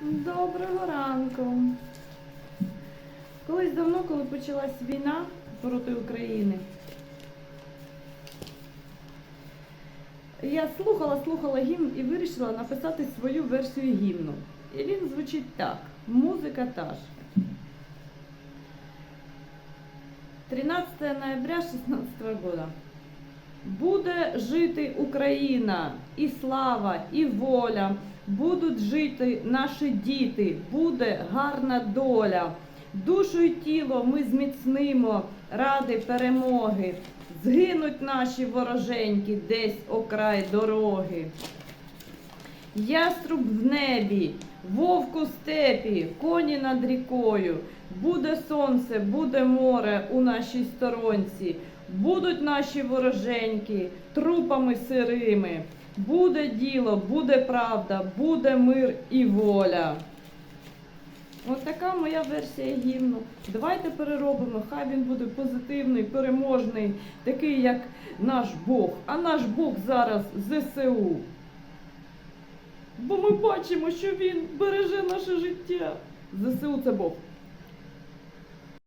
Доброго ранку. Колись давно, коли почалась війна проти України, я слухала, слухала гімн і вирішила написати свою версію гімну. І він звучить так: музика та ж. 13 ноября 16 года. Буде жити Україна, і слава, і воля. Будуть жити наші діти, буде гарна доля. Душу й тіло ми зміцнимо ради перемоги. Згинуть наші вороженьки десь окрай дороги. Яструб в небі, вовк у степі, коні над рікою. Буде сонце, буде море у нашій сторонці. Будуть наші вороженьки трупами сирими. Буде діло, буде правда, буде мир і воля. Ось така моя версія гімну. Давайте переробимо, хай він буде позитивний, переможний, такий як наш Бог. А наш Бог зараз ЗСУ. Бо ми бачимо, що він береже наше життя. ЗСУ це Бог.